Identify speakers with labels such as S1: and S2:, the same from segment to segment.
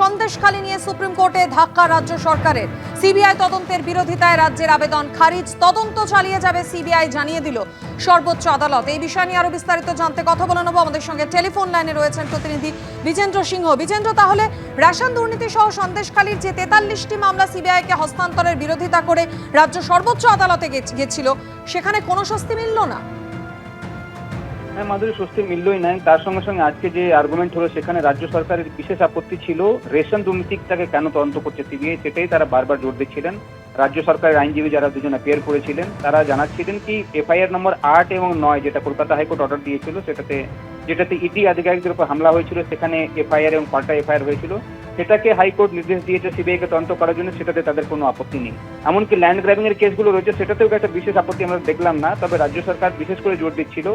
S1: সন্দেশখালী নিয়ে সুপ্রিম কোর্টে ধাক্কা রাজ্য সরকারের। সিবিআই তদন্তের বিরোধিতায় রাজ্যের আবেদন খারিজ। তদন্ত চালিয়ে যাবে সিবিআই জানিয়ে দিল সর্বোচ্চ আদালত। এই বিষয় নিয়ে আরও বিস্তারিত জানতে কথা বলে নেব। আমাদের সঙ্গে টেলিফোন লাইনে রয়েছেন প্রতিনিধি বিজেন্দ্র সিংহ। বিজেন্দ্র, তাহলে রেশন দুর্নীতি সহ সন্দেশখালীর যে তেতাল্লিশটি মামলা সিবিআইকে হস্তান্তরের বিরোধিতা করে রাজ্য সর্বোচ্চ আদালতে গেছিল, সেখানে কোনো স্বস্তি মিলল না?
S2: হ্যাঁ মাধুরী স্বস্তি মিললই নাই তার সঙ্গে সঙ্গে আজকে যে আর্গুমেন্ট হলো, সেখানে রাজ্য সরকারের বিশেষ আপত্তি ছিল, রেশন দুর্নীতিটাকে কেন তদন্ত করছে সিবিআই, সেটাই তারা বারবার জোর দিচ্ছিলেন। রাজ্য সরকারের আইনজীবী যারা দুজন অ্যাপিয়ার করেছিলেন, তারা জানাচ্ছিলেন কি এফআইআর নম্বর আট এবং নয় যেটা কলকাতা হাইকোর্ট অর্ডার দিয়েছিল, সেটাতে, যেটাতে ইডি আধিকারিকদের উপর হামলা হয়েছিল, সেখানে এফআইআর এবং পাল্টা এফআইআর হয়েছিল। সেটাকে হাইকোর্ট নির্দেশ দিয়েছে সিবিআইকে তদন্ত করার জন্য, সেটাতে তাদের কোনো আপত্তি নেই। এমনকি ল্যান্ড গ্র্যাবিং এর কেসগুলো রয়েছে, সেটাতেও একটা বিশেষ আপত্তি আমরা দেখলাম না, তবে রাজ্য সরকার বিশেষ করে জোর দিচ্ছিল।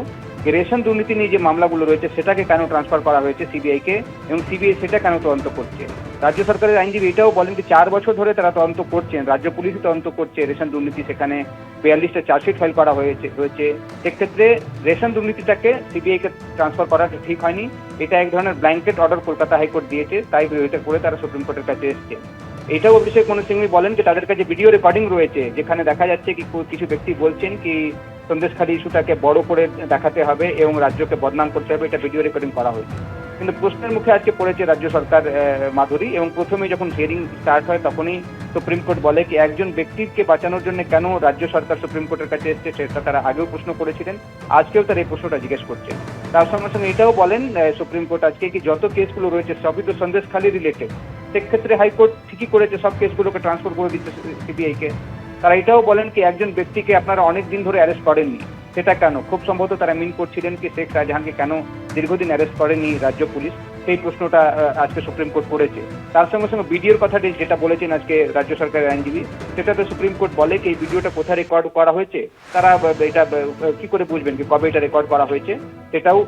S2: রেশন দুর্নীতি নিয়ে যে মামলাগুলো রয়েছে, সেটাকে কেন ট্রান্সফার করা হয়েছে সিবিআই কে এবং সিবিআই সেটা কেন তদন্ত করছে? রাজ্য সরকারের আইনজীবী এটাও বলেন যে চার বছর ধরে তারা তদন্ত করছেন, রাজ্য পুলিশই তদন্ত করছে রেশন দুর্নীতি সেখানে বিয়াল্লিশটা চার্জশিট ফাইল করা হয়েছে হয়েছে সেক্ষেত্রে রেশন দুর্নীতিটাকে সিবিআই কে ট্রান্সফার করা ঠিক হয়নি। এটা এক ধরনের ব্ল্যাঙ্কেট অর্ডার কলকাতা হাইকোর্ট দিয়েছে, তাই এটা করে তারা সুপ্রিম কোর্টের কাছে এসছে। এটাও অভিষেক মনু সিংহী বলেন যে তাদের কাছে ভিডিও রেকর্ডিং রয়েছে, যেখানে দেখা যাচ্ছে কি কিছু ব্যক্তি বলছেন কি সন্দেশখালী ইস্যুটাকে বড় করে দেখাতে হবে এবং রাজ্যকে বদনাম করতে হবে, এটা ভিডিও রেকর্ডিং করা হয়েছে। কিন্তু প্রশ্নের মুখে আজকে পড়েছে রাজ্য সরকার মাধুরী এবং প্রথমে যখন হিয়ারিং স্টার্ট হয় তখনই সুপ্রিম কোর্ট বলে কি একজন ব্যক্তিকে বাঁচানোর জন্য কেন রাজ্য সরকার সুপ্রিম কোর্টের কাছে এসছে সেটা তারা আগেও প্রশ্ন করেছিলেন, আজকেও তারা এই প্রশ্নটা জিজ্ঞেস করছে। তার সঙ্গে সঙ্গে এটাও বলেন সুপ্রিম কোর্ট আজকে কি যত কেসগুলো রয়েছে সবই তো সন্দেশখালী রিলেটেড সেক্ষেত্রে হাইকোর্ট ঠিকই করেছে, সব কেসগুলোকে ট্রান্সফার করে দিচ্ছে সিবিআই কে। তারা এটাও বলেন কি, একজন ব্যক্তিকে আপনারা অনেক দিন ধরে অ্যারেস্ট করেননি। সেটা কেন? খুব সম্ভবত তারা মিন করছিলেন কি শেখ শাহজাহানকে কেন দীর্ঘদিন অ্যারেস্ট করেনি রাজ্য পুলিশ? সেই প্রশ্নটা আজকে সুপ্রিম কোর্ট করেছে। তার সঙ্গে সঙ্গে ভিডিওর কথাটি যেটা বলেছেন আজকে রাজ্য সরকারের আইনজীবী, সেটাতে সুপ্রিম কোর্ট বলে কি এই ভিডিওটা কোথায় রেকর্ড করা হয়েছে? তারা এটা কি করে বুঝবেন কি কবে এটা রেকর্ড করা হয়েছে? সেটাও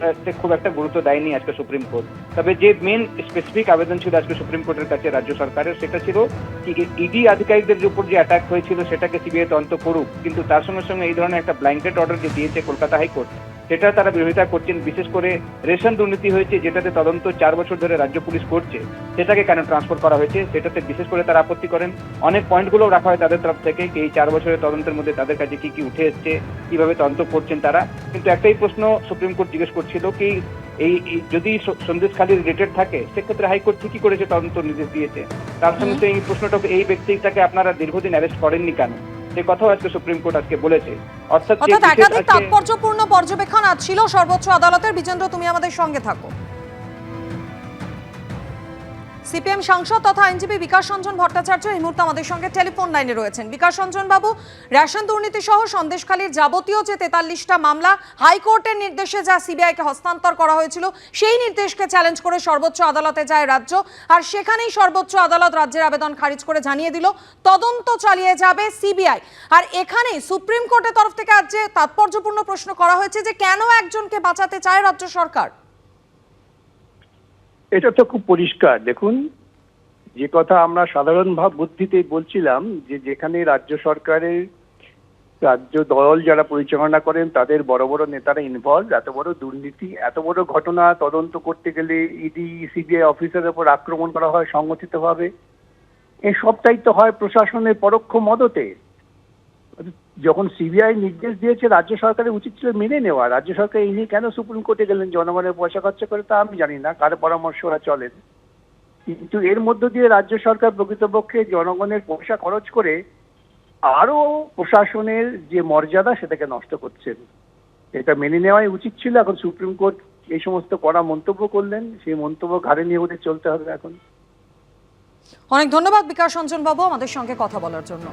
S2: খুব একটা গুরুত্ব দেয়নি আজকে সুপ্রিম কোর্ট। তবে যে মেন স্পেসিফিক আবেদন ছিল আজকে সুপ্রিম কোর্টের কাছে রাজ্য সরকারের, সেটা ছিল কি ইডি আধিকারিকদের উপর যে অ্যাটাক হয়েছিল, সেটাকে সিবিআই তদন্ত করুক। কিন্তু তার সঙ্গে সঙ্গে এই ধরনের একটা ব্ল্যাঙ্কেট অর্ডার যে দিয়েছে কলকাতা হাইকোর্ট সেটা তারা বিরোধিতা করছেন। বিশেষ করে রেশন দুর্নীতি হয়েছে যেটাতে তদন্ত চার বছর ধরে রাজ্য পুলিশ করছে সেটাকে কেন ট্রান্সফার করা হয়েছে সেটাতে বিশেষ করে তারা আপত্তি করেন। অনেক পয়েন্টগুলো রাখা হয় তাদের তরফ থেকে কি এই চার বছরের তদন্তের মধ্যে তাদের কাছে কি কি উঠে এসছে কীভাবে তদন্ত করছেন তারা। কিন্তু একটাই প্রশ্ন সুপ্রিম কোর্ট জিজ্ঞেস করছিল কি এই যদি সন্দেশখালী রিলেটেড থাকে সেক্ষেত্রে হাইকোর্ট ঠিকই করেছে তদন্ত নির্দেশ দিয়েছে। তার সঙ্গে সঙ্গে এই প্রশ্নটা এই ব্যক্তিটাকে আপনারা দীর্ঘদিন অ্যারেস্ট করেননি কেন? সে কথাও আজকে সুপ্রিম কোর্ট আজকে বলেছে। অর্থাৎ
S1: একাধিক তাৎপর্যপূর্ণ পর্যবেক্ষণ আজ ছিল। সর্বোচ্চ আদালতের। বিজেন্দ্র তুমি আমাদের সঙ্গে থাকো। সিপিএম সাংসদ তথা আইনজীবী বিকাশ রঞ্জন ভট্টাচার্য এই মুহূর্তে আমাদের সঙ্গে টেলিফোন লাইনে রয়েছেন। বিকাশ রঞ্জন বাবু, রেশন দুর্নীতি সহ সন্দেশখালীর যাবতীয় যে তেতাল্লিশটা মামলা, হাইকোর্টের নির্দেশে যা সিবিআইকে হস্তান্তর করা হয়েছিল, সেই নির্দেশকে চ্যালেঞ্জ করে সর্বোচ্চ আদালতে যায় রাজ্য আর সেখানেই সর্বোচ্চ আদালত রাজ্যের আবেদন খারিজ করে জানিয়ে দিল, তদন্ত চালিয়ে যাবে সিবিআই। আর এখানেই সুপ্রিম কোর্টের তরফ থেকে আজ যে তাৎপর্যপূর্ণ প্রশ্ন করা হয়েছে যে কেন একজনকে বাঁচাতে চায় রাজ্য সরকার?
S3: এটা তো খুব পরিষ্কার। দেখুন, যে কথা আমরা সাধারণ ভাব বুদ্ধিতে বলছিলাম, যে যেখানে রাজ্য সরকারের রাজ্য দল যারা পরিচালনা করেন, তাদের বড় বড় নেতারা ইনভলভ এত বড় দুর্নীতি, এত বড় ঘটনা তদন্ত করতে গেলে ইডি সিবিআই অফিসের উপর আক্রমণ করা হয় সংগঠিতভাবে। এই সবটাই তো হয় প্রশাসনের পরোক্ষ মদতে। যখন সিবিআই নির্দেশ দিয়েছে, রাজ্য সরকারের উচিত ছিল মেনে নেওয়া। রাজ্য সরকার এই নিয়ে কেন সুপ্রিম কোর্টে গেলেন? জনগণের পয়সা খরচা করে তা আমি জানি না, কার পরামর্শ ওরা চলেন। কিন্তু এর মধ্য দিয়ে রাজ্য সরকার প্রকৃতপক্ষে জনগণের পয়সা খরচ করে আরও প্রশাসনের যে মর্যাদা সেটাকে নষ্ট করছেন। এটা মেনে নেওয়াই উচিত ছিল। এখন সুপ্রিম কোর্ট এই সমস্ত কড়া মন্তব্য করলেন। সেই মন্তব্য ঘাড়ে নিয়ে ওদের চলতে হবে এখন।
S1: অনেক ধন্যবাদ বিকাশ রঞ্জন বাবু আমাদের সঙ্গে কথা বলার জন্য।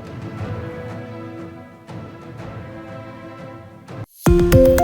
S1: Thank you